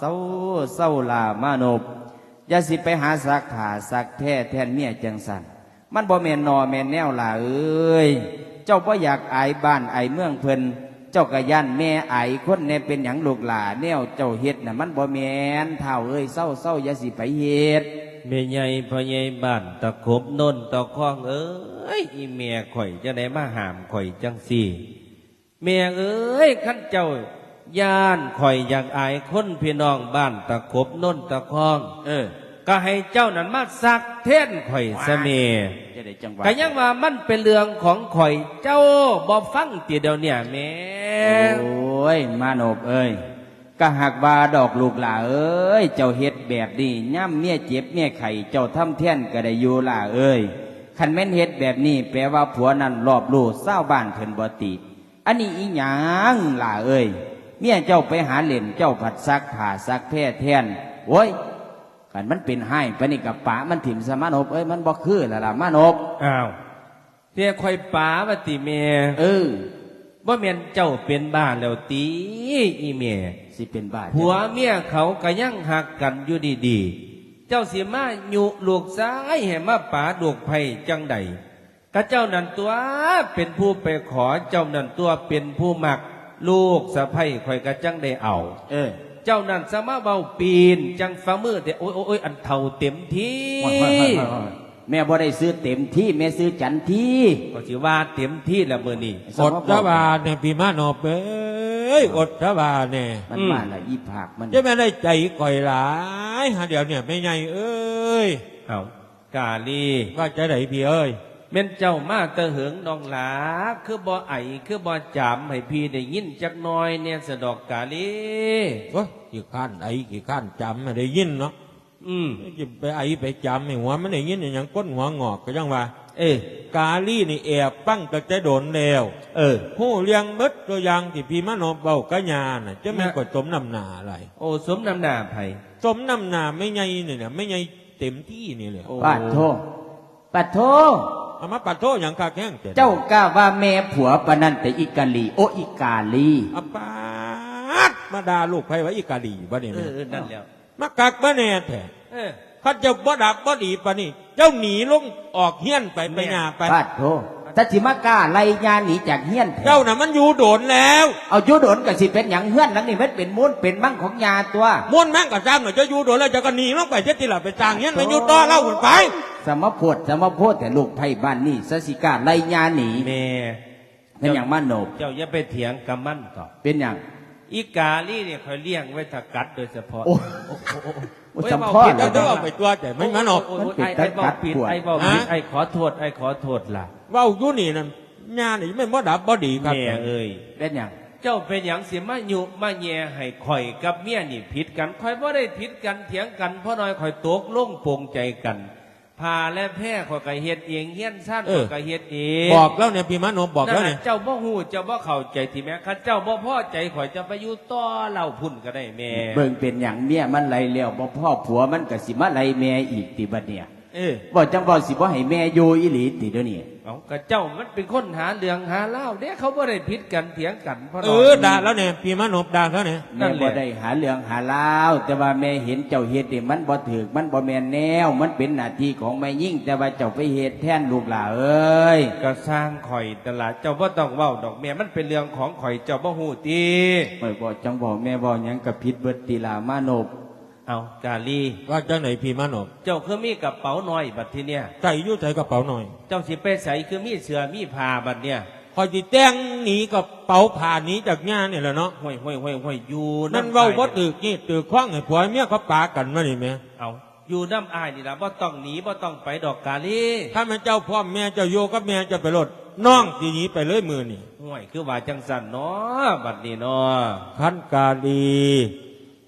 เศร้าเศร้าลามานบอย่าสิไปหาสักผ่าสักแท้แทนเมียจังสันมันบ่แมนนอแมนแนวล่ะเอ้ยเจ้าบ่อยากอายบ้านอายเมืองเพิ่นเจ้ากะย่านแม่อายคนแน่เป็นหยังลูกหลาแนวเจ้าเฮ็ดน่ะมันบ่แมนเท่าเอ้ยเศร้าเศร้าอย่าสิไปเฮ็ดแม่ใหญ่พ่อใหญ่บ้านตะคบนนตะคองเอ้ยอีเมียข่อยจะได้มาหามข่อยจังสี่เมียเอ้ยขั้นเจ้า ย่านข่อยอยากอายคนพี่น้องบ้านตะคบนนตะคอง เออ ก็ให้เจ้านั้นมาซักเท่นข่อยเสเมจะได้จังหวะก็ยังว่ามันเป็นเรื่องของข่อยเจ้าบ่ฟังตีเดียวเนี่ยแม่โอ้ยมานบเอ้ยก็หักว่าดอกลูกหล่าเอ้ย เจ้าเฮ็ดแบบนี้ย่ำเมียเจ็บเมียไข่เจ้าทำเทียนก็ได้อยู่ล่ะเอ้ยคันแม่นเฮ็ดแบบนี้แปลว่าผัวนั้นรอบรู้เศร้าวบ้านเพิ่นบ่ติอันนี้อีหยังล่ะเอ้ย เมียเจ้าไปหาเล่นเจ้าผัดซักผ้าซักแพร่แทนโอ้ยกันมันเป็นให้ปะนี่กับป๋ามันถิ่มสมานบเอ้ยมันบ่คือและล่ะมานบอ้าวเตี้ยข่อยป๋าว่าติเมียเออว่าเมียนเจ้าเป็นบ้านแล้วตีอีเมียสิเป็นบ้าผัวเมียเขาก็ยังหักกันอยู่ดีๆ เจ้าสิมายุลูกซ้ายให้มาป๋าดวกไผ่จังใดก็เจ้านั่นตัวเป็นผู้ไปขอเจ้านั่นตัวเป็นผู้มัก ลูกสะไผ่คอยกระจังได้เอา เออ เจ้านั่นสามารถเบาปีน จังฟ้ามือแต่โอ้ยโอ้ยโอ้ยอันเท่าเต็มที่แม่บ่ได้ซื้อเต็มที่แม่ซื้อจันที่ก็สิว่าเต็มที่แล้วมือนี่อดทบาเนี่ยพี่มานอบเอ้ยอดทบาเนี่ยมันอืมมาละอีผากมันจะไม่ได้ใจก่อยหลายหาเดี๋ยวเนี่ยไม่ไงเอ้ยเอากาลีว่าจะไหนพี่เอ้ย เม่นเจ้ามาเตะเหิงนองหลา คือบ่ไอคือบ่จามให้พี่ได้ยินจักหน้อยเนี่ยสะดอกกาลีโอ้ยกี่ข้านไอ้กี่ข้านจำไม่ได้ยินเนาะอืมจะไปไอ้ไปจำไม่หัวมันได้ยินอย่างก้นหัวงอกก็ยังว่า เออกาลี่นี่แอบปั้งตั้งแต่โดนแล้วเออหู้เลี้ยงเบิดตัวอย่างที่พี่มานอบเบากะยาน่ะจะไม่นะกดสมนำหนาอะไร โอ้สมน้ำหน้าไผสมนำหนาไม่ไงเนี่ยนะไม่ไงเต็มที่นี่เลยโอ้ปัดโทปัดโทเอามาปัดโทษอย่างกาแข้งเจ้ากล้าว่าแม่ผัวปะนันแต่อีกาลี โออีกาลีอาปาดมาด่าลูกไผไว้อีกาลีบ่เนี่ยเออเออนั่นแล้วมากักบ่แน่แท้เออข้าเจ้าบ่ดักบ่ดีปะนี่ เจ้าหนีลงออกเฮี้ยนไปไปหน้าไปปัดโท ถ้าสิมากล้าไล่ยาหนีจากเฮียนแท้เจ้าน่ะมันอยู่โดนแล้วเอาอยุโดนกับสิเป็นอย่างเฮือนหลังนี่มันเป็นมูลเป็นมั่งของยาตัวม้วนแม่งกับจ้างหน่อยเจ้าอยู่โดนแล้วเจ้าก็หนีลงไปเจ็ดทีหลับไปจ้างเฮี้ยนไปอยู่ต่อเล่าขึ้นไปสมโพธสมโพธแต่ลูกไพ่บ้านนี่สสิกาไล่ยาหนีแม่เป็นอย่างมันโนบเจ้าอย่าไปเถียงกับมันต่อเป็นอย่าง อีกาลี่เนี่ยคอยเลี้ยงไว้ถ้ากัดโดยเฉพาะ โอ้ โอ้โหโอ้โหโอ้จำพ่อเว้ยเจ้าเว้าต้องเอาไปตัวแต่ไม่มันออกโโหมันเป็นไอ้ไอ้ตะเบากัดผิดปวดไอ้เบาผิดฮะไอ้ขอโทษไอ้ขอโทษล่ะเว้าอยู่นี่นั่นงานนี่ไม่บ่ดับบ่ดีครับแม่เอ้ยเป็นอย่างเจ้าเป็นอย่างเสียมายุมาแย่ให้ข่อยกับเมียนี่ผิดกันข่อยบ่ได้ผิดกันเถียงกันเพราะน้อยข่อยตกลงปลงใจกัน พาและแพ้ข่อยก็เฮ็ดเองเฮียนซ่านข่อยก็เฮ็ดเองบอกแล้วเนี่ยพี่มานพบอกแล้วเนี่ยนั่นน่ะเจ้าบ่ฮู้เจ้าบ่เข้าใจที่แม่คันเจ้าบ่พอใจข่อยจะไปอยู่ต่อเล่าพุ่นก็ได้แม่เบิ่งเป็นอย่างเมียมันไล่เลี้ยวบ่พ่อผัวมันก็สิมาไล่แม่อีกติบัดเนี่ย เออบ่จังบ่สิบ่ให้แม่อยู่อีหลีติเดี๋ยวนี้เอากระเจ้ามันเป็นคนหาเรื่องหาเล่าวเด้เขาบ่ได้ผิดกันเถียงกันเพราะเออด่าแล้วเนี่ยพี่มานพด่าแล้วเนี่ยนั่แม่นแหละบ่ได้หาเรื่องหาราวแต่ว่าแม่เห็นเจ้าเฮ็ดนี่มันบ่ถูกมันบ่แม่นแนว มันเป็นหน้าที่ของแม่ยิ่ง แต่ว่าเจ้าไปเฮ็ดแทนลูกหลานเอ้ยก็สร้างข่อยตลาดเจ้าบ่ต้องเว้าดอกแม่มันเป็นเรื่องของข่อยเจ้าบ่ฮู้ติไม่บ่จังบ่แม่บ่หยังก็ผิดเบิดติลามานพ เอากาลีว่าจังไหนพี่มานพเจ้าคือมีกระเป๋าน้อยบัดทีเนี้ยใส่อยุ่ใส่กระเป๋าหน่อย เจ้าสิไปใส่คือมีเสื้อมีผ้าบัดเนี่ยคอยจิแต่งหนีกับเป๋าผ่าหนีจากงานเนี่ยแหละเนาะห้วยห้วยห้วยห้วยอยู่นั่นำเว้าอ้ยบ่ตึกนี่ตึกคว้างให้ผัวเมียเขาปากันมานี่แม่เอาอยู่น้ำอายนี่ล่ะบ่ต้องหนีบ่ต้องไปดอกกาลีถ้ามันเจ้าพ่อแม่เจ้าโยกับแม่เจะไปรถน้องทีนี้ไปเลยมือนี่ห้วยคือว่าจังสั่นเนาะบัดนี้เนาะขันกาลี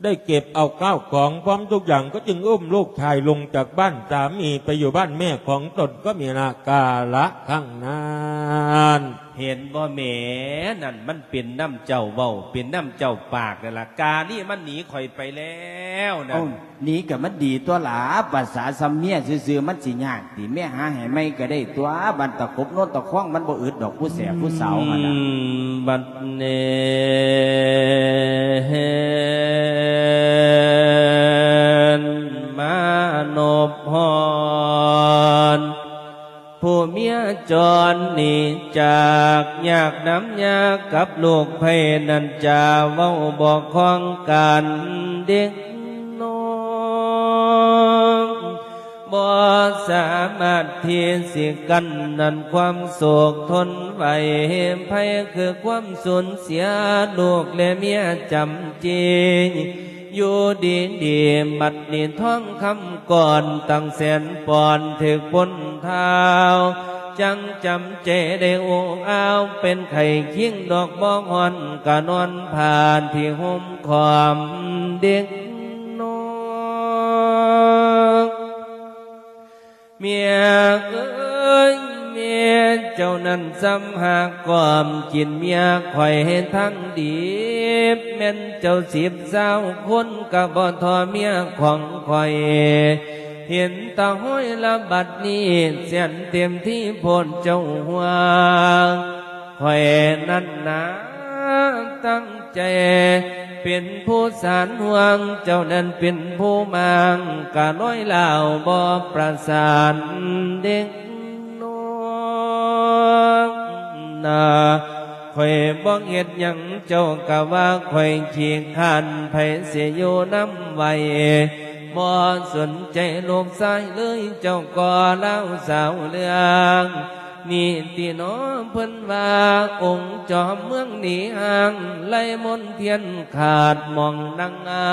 ได้เก็บเอาข้าวของพร้อมทุกอย่างก็จึงอุ้มลูกชายลงจากบ้านสามีไปอยู่บ้านแม่ของตนก็มีนากาละข้างนานเห็นบ่แหมนั่นมันเป็นน้ำเจ้าเว้าเป็นน้ำเจ้าปากนั่นล่ะกานี่มันหนีข่อยไปแล้วนั่เอ้านหนีก็มันดีตัวหลาภาษาซัมเมียซื่อๆมันสิยากติแม่หาให้ไม่ก็ได้ตัวบันตะกบโน่นตะคว้องมันบ่อึดดอกผู้แสบผู้สาวหั่นน่ะอืมบัดเน เมียจรหนีจากอยากน้ำยากับลูกไผ่นันจาเว้าบอกของกันเด็กน้องบ่สามารถที่สิกันนันความโศกทนไหวไผ่คือความสูญเสียลูกและเมียจำจริง อยู่ดีดีบัดนี้ท้องคำก่อนตั้งแสนปอนถึกบนเท้าจังจำเจได้โอ้อาวเป็นไข่คิงดอกบองหอนกะนอนผ่านที่ห่มความเด็กน้องเมียเอ้ยเมียเจ้านั้นซ้ำหากความกินเมียข่อยให้ทั้งดี แม่นเจ้าสิบสาวคนกับ่ทอเมียของข่อย เห็นตาห้อยละบัดนี้เสียนเต็มที่โพนเจ้าหัวข่อยนั้นนะตั้งใจ เป็นผู้สารห่วง เจ้านั้นเป็นผู้มังกะน้อยเล่าบ่ประสานเด็กน้องนา ข่อยบ่เฮ็ดหยังเจ้ากะว่าข่อยขี้ขันไผเสียอยู่น้ำไว้บ่สนใจลูกชายเลยเจ้าก็เล่าสาวเรื่องนี่ที่น้อเพิ่นว่าองค์จอมเมืองหนีห่างไล่มนเทียนขาดมองนังอา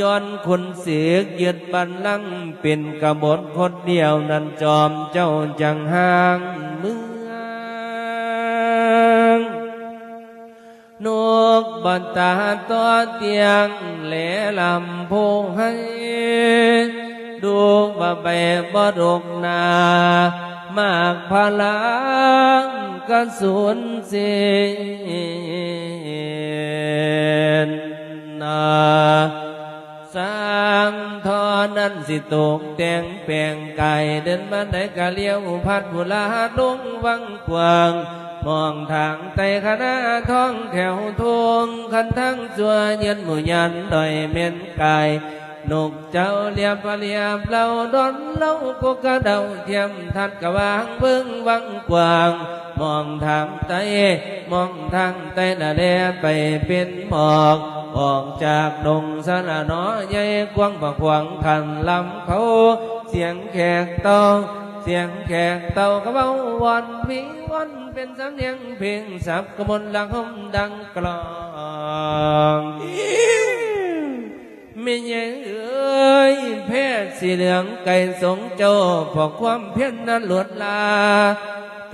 ย้อนคนเสียกยึดบันลังเป็นกบฏคนเดียวนั้นจอมเจ้าจังห่าง บันตาตัวเตียงแหลลำโพงให้ดูว่าใบบดกนามากพลังกระสุนเสียนนาสร้างทอนั้นสิตกแต่งแปลงไก่เดินมาไหนกะเลี้ยวพัดหุลาลุงวังกวาง มองทางไตคณะท้องแถวทวงคันทั้งจัวเย็นหมู่ยันดอยเม่นกายนกเจ้าเลียบเลียบเราดอนเล่าก็กระเดาเทียมทัดกะวางเบิ่งวังกว้าง มองทางไตมองทางไตน่ะแลไปเป็นหมอกออกจากดงสระน้อใหญ่กว้างบักขวางทันลำเขาเสียงแขกต้า เสียงแขกเต้ากระเบาวันพีวันเป็นสำเนียงเพลงสับกระมนลังหมดังกลองไม่ยังเอ้ยแพทย์สีเหลืองไก่สงโจพอความเพี้ยนนั้นหลวดลา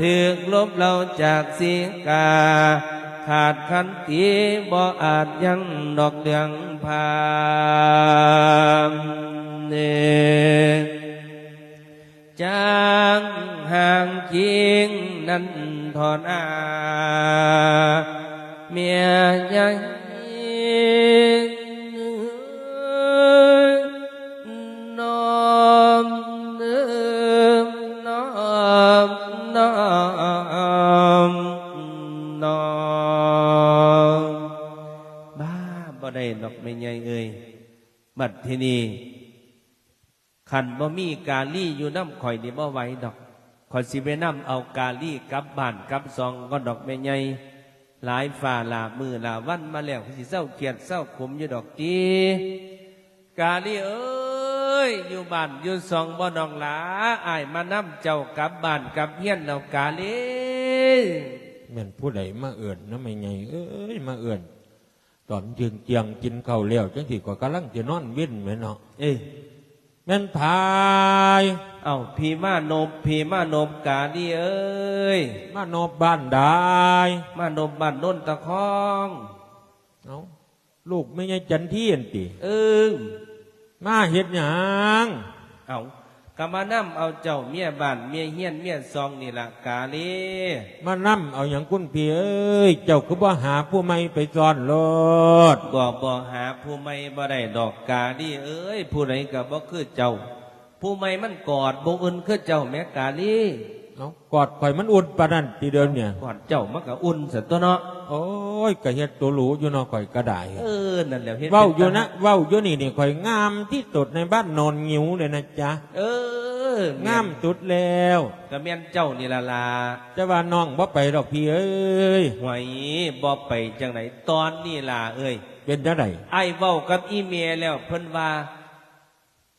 ถึกลบเราจากสีกา ขาดคันตีบ่อาจยังดอกเดืองพามเน จางห่างจริงนั้นถอนอาเขันบ่มีกาลี่อยู่น้ำข่อยนี่บ่ไหวดอกข่อยสิไปน้ำเอากาลี่กลับบ้านกลับซองก็ดอกแม่ใหญ่หลายฝ่าหลามือหลาวันมาแล้วสิเศร้าเกียดเศร้าขมอยู่ดอกจีกาลี่เอ้ยอยู่บ้านอยู่ซองบ่ดองหลาอายมาน้ำเจ้ากลับบ้านกลับเฮียนเอากาลี่แม่นผู้ใดมาเอื่นนะไม่ไงเอ้ยมาเอื่นตอนเจียงเจียงกินข้าวแล้วจังสิก็กำลังจะนอนวิ่นแม่เนาะเอ้ ยแม่นทายเอาพีมานบพีมานบกาลี่เอ้ยมานอบบ้านได้ มานบบ้านโน้นตะคองเอาลูกไม่ใช่จันทีนติเออมาเฮ็ดหยังเอา กำมานำเอาเจ้าเมียบ้านเมียเฮียนเมียซองนี่ละกาลีมานั่มเอาอย่างคุณพี่เอ้ยเจ้าก็บ่หาผู้ไม่ไปซ่อนโลดบ่บ่หาผู้ไม่บ่ได้ดอกกาลีเอ้ยผู้ใดก็บ่คือเจ้า ผู้ไม่มันกอดบ่อุ่นคือเจ้าแม่กาลีเอากอดข่อยมันอุ่นปานนั้นทีเดิมเนี่ยกอดเจ้ามันก็อุ่นซะตัวเนาะ โอ้ยก็เฮ็ดตัวหรูอยู่เนาะข่อยก็ได้เออนั่นแหละเฮ็ดเว้าอยู่นะเว้าอยู่นี่นี่ข่อยงามที่สุดในบ้านโนนงิ้วเลยนะจ๊ะเออองามสุดแล้วก็แม่นเจ้านี่ละลาจะว่าน้องบ่ไปดอกพี่เอ้ยหวยบ่ไปจังไหนตอนนี้ล่ะเอ้ยเป็นจังไดไอ้เว้ากับอีเมลแล้วเพิ่นว่า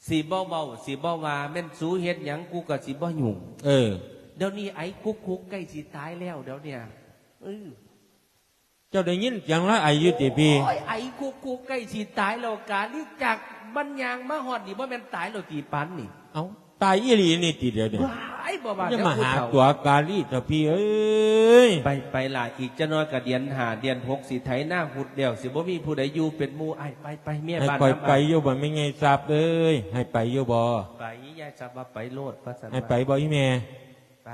สิบ่เว้าสิบ่ว่าแม่นสูเฮ็ดหยังกูก็สิบ่ยุ่งเออเดี๋ยวนี้ไอ้คุกคุกใกล้สิตายแล้วเดี๋ยวเนี่ยเออ เจ้าได้ยินเสียงละไออยุติพี่โอ้ยไอ้คุกคุกใกล้สิตายแล้วการนี่จากบัญญางมาฮอดนี่บ่แม่นตายแล้วตีปันนี่เอาตายอีหลีนี่ติเดียวเนี่ยว้ายบ่ว่าจะแต่มาผู้หาเฒ่าตัวกาลีเถอะพี่เอ้ยไปไปล่ะอีกจะน้อยกับเดียนหาเดียนหกสิไถหน้าหุดเดียวสิบ่มีผู้ใดอยู่เป็นหมู่ไอ้ไปไปเมียให้บ้านปล่อยน้ำไปอยู่บ่ไม่ไงทราบเอ้ยให้ไปอยู่บ่ไปยายจะว่าไปโลดพระสันให้ไปบ่อีแม่ไป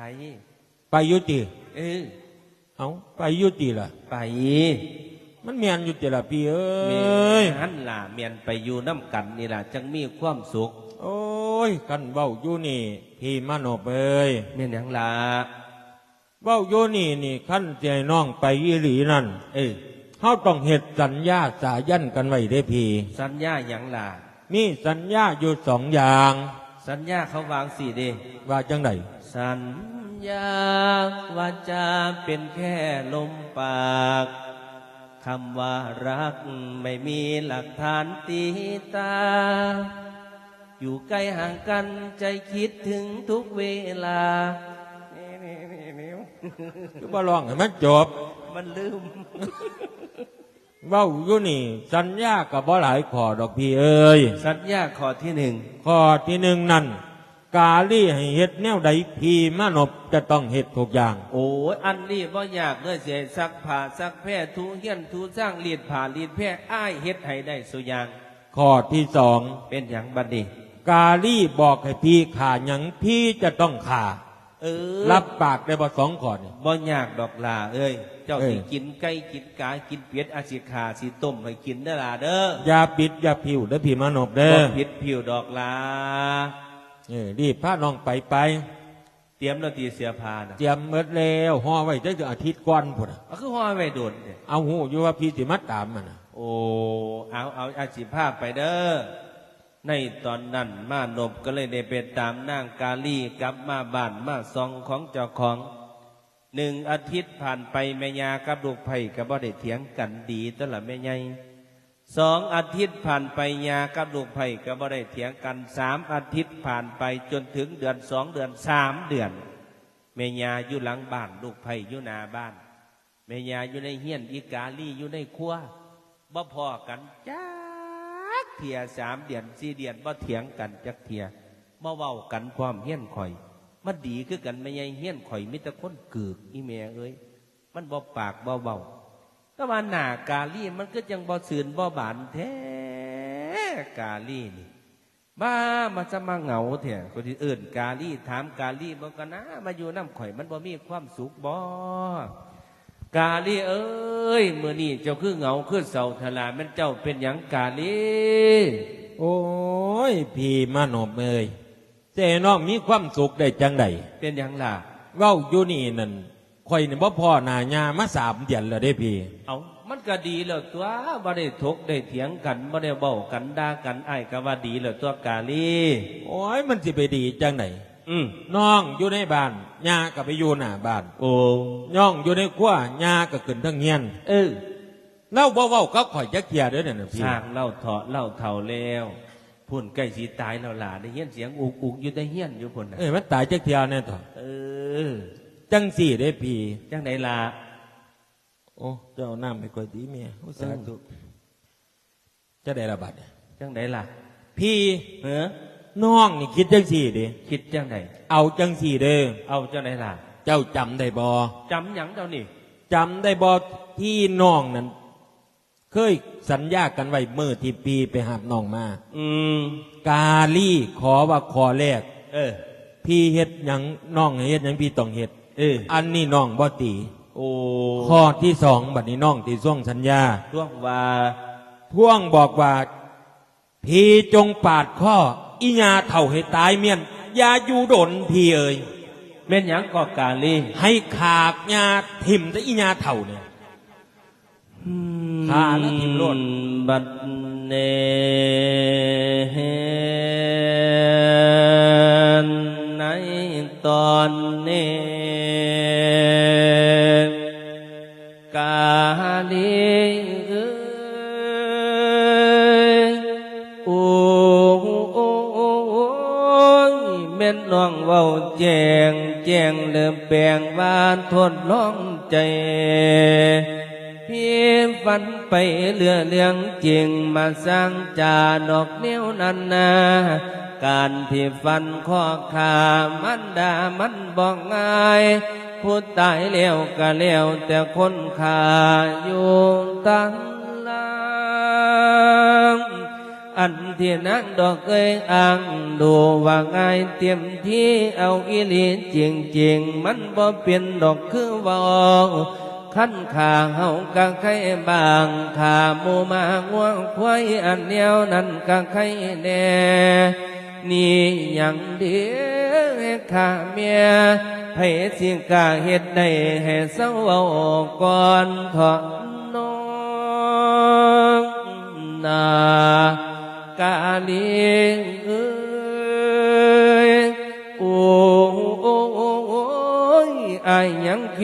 ไปอยุติเออ เอาไปอยุติล่ะ ไปมันเมียนอยู่ติล่ะพี่เอ้เมียหันล่ะเมียนไปอยู่น้ำกันนี่ล่ะจังมีความสุข โอ้ยกันเบ้าอยู่นี่ พี่มโนบเอ้ยเมียนหยังล่ะเบ้าอยู่นี่นี่ขั้นใจน้องไปอีหลีนั่น เออเขาต้องเฮ็ดสัญญาสายันกันไว้ได้อพี่ สัญญาหยังล่ะมีสัญญาอยู่สองอย่าง สัญญาเขาวางสี่เดว่าจังไดสัญ ญาว่าจะเป็นแค่ลมปากคำว่ารักไม่มีหลักฐานตีตา อยู่ใกล้ห่างกันใจคิดถึงทุกเวลาคือบ่ร้องให้มันจบ มันลืมเว้าอยู่นี่ สัญญากับบ่หลายขอดอกพี่เอ้ยสัญญาข้อที่หนึ่งข้อที่หนึ่งนั่น กาลี่ให้เฮ็ดแนวใดพี่มานบจะต้องเฮ็ดทุกอย่าง โอ้ยอันนี้บ่อยากเลยเสียซักผ้าซักแพร่ทูเฮียนทูสร้างลีดผ้าลีดแพร่อ้ายเฮ็ดให้ได้สุอย่าง ข้อที่สองเป็นอย่างบัดนี้กาลี่บอกให้พี่ขาหยังพี่จะต้องขาเออรับปากได้บ่สองข้อนี่บ่ยากดอกลาเอ้ยเจ้าเอ้ยสิกินไก่กินกากินเป็ดอาสิขาสิต้มให้กินเด้อล่ะเด้ออย่าปิดอย่าผิวเด้อพี่มานบเด้บ่อผิดผิวดอกลา เออรีบพาน้องไปไป เตรียมแล้วตีเสียพานะเตรียมเมิดแล้วห่อไว้จักอาทิตย์ก่อนพุ่นน่ะเอาคือห่อไว้โดนเนี่ยเอาหูอยู่ว่าพี่สิมาตามมันน่ะโอ้เอาเอาอาสิภาพไปเด้อในตอนนั้นมานบก็เลยได้ไปตามนางกาลีกลับมาบ้านมาซองของเจ้าของหนึ่งอาทิตย์ผ่านไปแม่ยากับลูกไผ่ก็บ่ได้เถียงกันดีตวละแม่ใหญ่ สองอาทิตย์ผ่านไปยากับลูกไผ่ก็บ่ได้เถียงกันสามอาทิตย์ผ่านไปจนถึงเดือนสองเดือนสามเดือนเมียาอยู่หลังบ้านลูกไผ่อยู่หน้าบ้านเมียาอยู่ในเฮียนอีกาลี่อยู่ในครัวบ่พอกันจักเทียสามเดือนสี่เดือนบ่เถียงกันจักเทียบ่เว้ากันความเฮียนข่อย มันดีคือกันไม่ใช่เฮียนข่อยมิตรคนกึกอีเมียเอ้ยมันบ่ปากบ่เบา ก็ว่าหน้ากาลี่มันก็ยังบ่สื่นบ่บานแท้กาลี่นี่บ้ามาจะมาเหงาเถอะคนที่อื่นกาลี่ถามกาลี่บอกกันนะมาอยู่น้ำข่อยมันบ่มีความสุขบ่กาลี่เอ้ยเมื่อนี้เจ้าคือเหงาคือเศร้าทลาแมันเจ้าเป็นหยังกาลี่โอ้ยพี่มานบเอ้ยแต่น้องมีความสุขได้จังไดเป็นหยังล่ะเว้าอยู่นี่นั่น ข่อยนี่บ่พ่อหน้ายามาสามเดือนแล้วเด้พี่ เอามันก็ดีแล้วตัวบ่ได้ทกได้เถียงกันบ่ได้เบ้ากันด่ากันไอ้ายก็ว่าดีแล้วตัวกาลี่โอ้ยมันสิไปดีจังไดอืมน้องอยู่ในบ้านยาก็ไปอยู่หน้าบ้านโอ้ย่องอยู่ในครัวยาก็ขึ้นทั้งเฮียนเออเล่าบ่เว้าก็ข่อยจักเกียเด้อนั่นน่ะพี่ สร้างเล่าเถาะเล่าเท่าแล้วพุ่นใกล้สีตายแล้วล่ะได้เฮียนเสียงอุกอุกอยู่ได้เฮียนอยู่พุ่นน่ะเอ้ยมันตายจักเทียแน่ต่อเออ จังสี่เด้พี่จังไหนล่ะโอ้เจ้าน้ำไปก่อยดีเมียโอ้สาธุจะได้ระบาดเนี่ยจังไหนล่ะ พี่เออน้องนี่คิดจังสี่เด้คิดจังไหนเอาจังสี่เด้อเอาจังไหนล่ะ เจ้าจำได้บ่จำหยังเจ้านี่จำได้บ่ที่น้องนั้น เคยสัญญากันไว้เมื่อที่ปีไปหาบน้องมา อืมกาลี่ขอว่าขอแรกเออ พี่เฮ็ดหยังน้องให้เฮ็ดหยังพี่ต้องเฮ็ด เอออันนี้น้องบ่ตีโอ้ข้อที่สองบัดนี้น้องที่ส่งสัญญาช่วงว่าพ่วงบอกว่าพี่จงปาดข้ออิญาเท่าให้ตายเมียนอย่าอยู่ดนพี่เอ่ยแม่นหยังก็กาลีให้ขากญาทิมแต่อิญาเท่าเนี่ยขาและทิ่มโลดบัดเน ม่นน้องเว้าแจงแจงเลือแปลงวานทดลองใจพี่ฝันไปเรือเรื่องจริงมาสร้างจาดอกเนี้ยวนันนาการที่ฟันข้อขามันดามันบอกง่ายผู้ตายเลี้ยวก็เลี้ยวแต่คนขาอยู่ตั้ง อันเที่นักดอกเอ้ยอ่างดูว่าง่ายเตรียมที่เอาอีหลีจริงจริงมันบ่เป็นดอกคือว่าขั้นขาเฮากัใครบางขาหมูมาง่วงควายอันเดียวนั้นกัใครแน่นี่อย่างเดียวข้าเมียให้สิกาเฮ็ดได้ให้เศร้าเอาก่อนถอน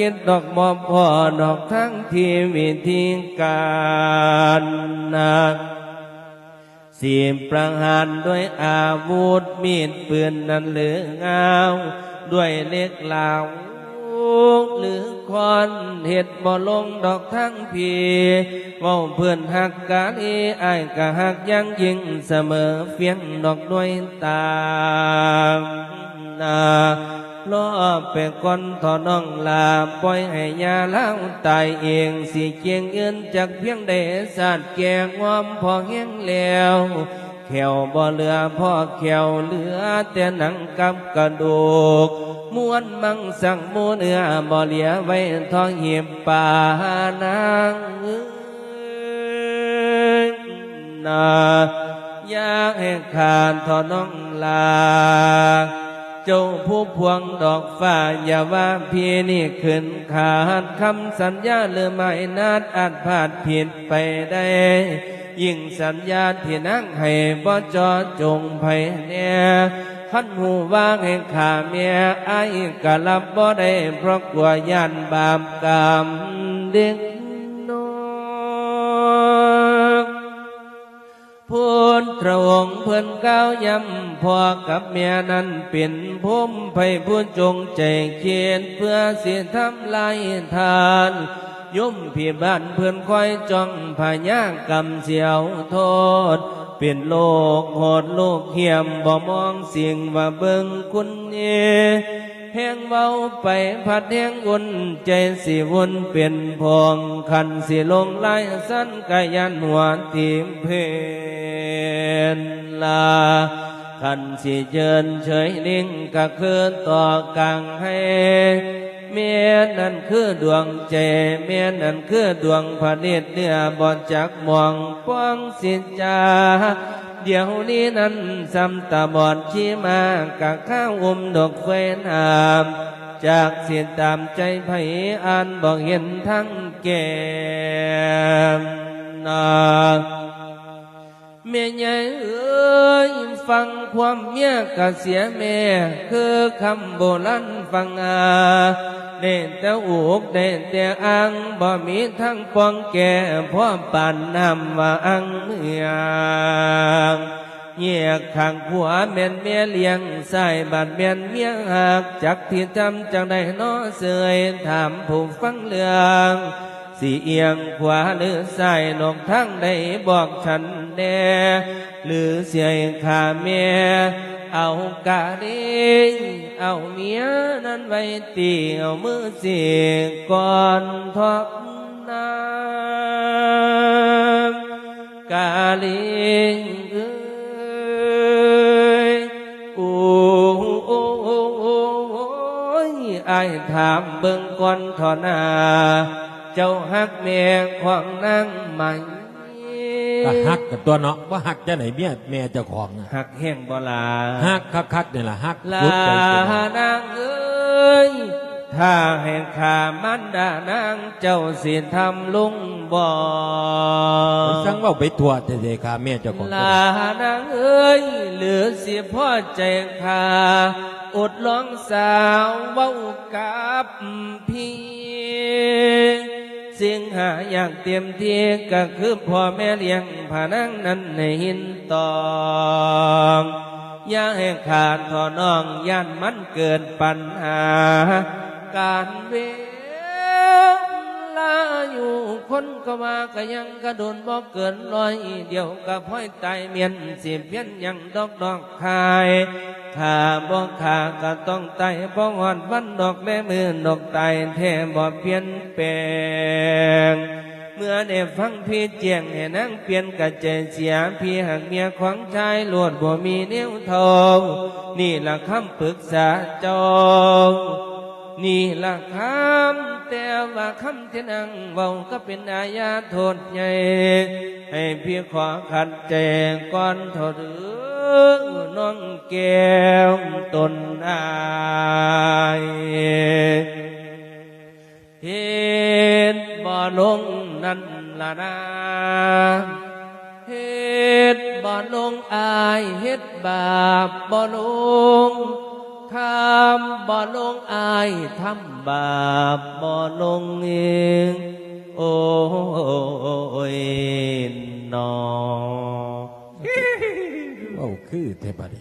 คิดดอกบ่พอดอกทั้งที่วิธีการนะสีประหารด้วยอาวุธมีดปืนนั้นหรืองาวด้วยเล็กเหลาหรือคอนเห็ดบ่ลงดอกทั้งพีเว้าเพื่อนหักกาลีอายกะหักยังยิงเสมอเฟียงดอกด้วยตานา ล้อไปก่อนทอน้องลาปล่อยให้ยาล้าตายเองสิเกียงเงินจากเพียงได้สาดแกงวอมพอแห้งแล้วแขวบ่เหลือพ่อแขวเหลือแต่หนังกับกระดูกม้วนมังสังมูเนื้อบ่เหลือไว้ทองเหีบป่านางเอ้ยนาอยากให้ขาดทอน้องลา เจ้าผู้พวงดอกฟ้าอย่าว่าพี่นี่ขึ้นขาดคำสัญญาหรือไม่นาดอาจพลาดผิดไปได้ ยิ่งสัญญาที่นั่งให้บ่จอจงไผเนี่ยขันหูว่างให้ขาเมียไอ้กะลับบ่ได้เพราะกลัวย่านบาปกรรมเด็ก พูนตรงเพื่อนก้าวยำพ่อกับเมียนั้นเป็นพุ่มไผ่พูนจงใจเขียนเพื่อเสียทำลายทานยุ่มพี่บ้านเพื่อนคอยจ้องพญากรรมเสียวโทษ เป็นโลกโหดโลกเหี่ยมบ่มองเสิ่งว่าเบิ่งคุณเอแห้งเบาไปพัดแห้งอุ่นใจสิวนเป็นพองคันสิลงไหลสั้นกายันหัวทีมเพ นลาคันสิเจิญเฉยนิ่งก็คือต่อกลางให้เมียนั่นคือดวงใจเมียนั่นคือดวงผลิตรเนื้อบอดจากมองป้องสิจาเดี๋ยวนี้นั้นซ้ำตาบอดชี้มากะข้าวอมดอกเฟนหามจากเสียตามใจไผอ่านบอกเห็นทั้งแก่นา เมียใหญ่เอ้ยฟังความเมียกะเสียแม่ คือคำโบราณฟังอาเด่นแต่อุกเด่นแต่อังบ่มีทั้งปองแก่พ่อปานนำว่าอังเมืองเงียกข้างผัวแม่นเมียเลี้ยงใส่บาดแม่นเมียหักจักที่จำจังได้น้อเสยถามผู้ฟังเรื่อง สีเอียงขวาหรือซ้ายนอกทั้งใดบอกฉันแน่หรือเสียขาเมียเอากะเด้เอาเมียนั้นไว้ตีเอามือเสียก่อนทอน้ำกาลิงเอ้ยโอ้โอ้โอ้โอ้โอ้ยอายถามเบิ่งก่อนทอนา เจ้าฮักแม่ของนางไหมก็ฮักกับตัวเนาะว่าฮักจะไหนเมียแม่เจ้าของน่ะฮักแห้งบ่ลาฮักคักๆนี่แหละฮักลาสุดใจจริงนางเอ้ยถ้าแห่งขามันดานางเจ้าสิทำลุงบ่สั่งเว่าไปทั่วแต่เดคาแม่เจ้าของลานางเอ้ยเหลือเสียพ่อใจขาอดร้องสาวเว้ากับพี่ สิ่งหาอย่างเต็มเที่ก็คือพ่อแม่เลี้ยงผานังนั้นในหินตองอย่าให้ขาดทอน้องย่านมันเกินปัญหา การเวลาอยู่คนก็มาก็ยังกระโดนบอกเกินร้อยเดียวกับห้อยไตเมียนสิเพี้ยนยังดอกดอกคาย ถ้าบอกขาก็ต้องไตบ่หอนวันดอกแม่มือดอกไตแท้บ่เปลี่ยนแปลง เมื่อได้ฟังพี่เจียงให้นั่งเปลี่ยนกระเจเสียพี่หักเมียของชายลวดบ่มีนิ้วทองนี่ละคำปรึกษาจองนี่ละคำแต่ว่าคำที่นั่งเบาก็เป็นอาญาโทษใหญ่ ให้พี่ขอขัดแจงก่อนเถอดน้องแก้วตนอ non kêu tuần ai hết bà lông năn là na. Hết bà lông ai hết bà bà lông tham bà lông ai tham bà bà lông yên ôi, ôi, ôi, ওকে দিতে পারে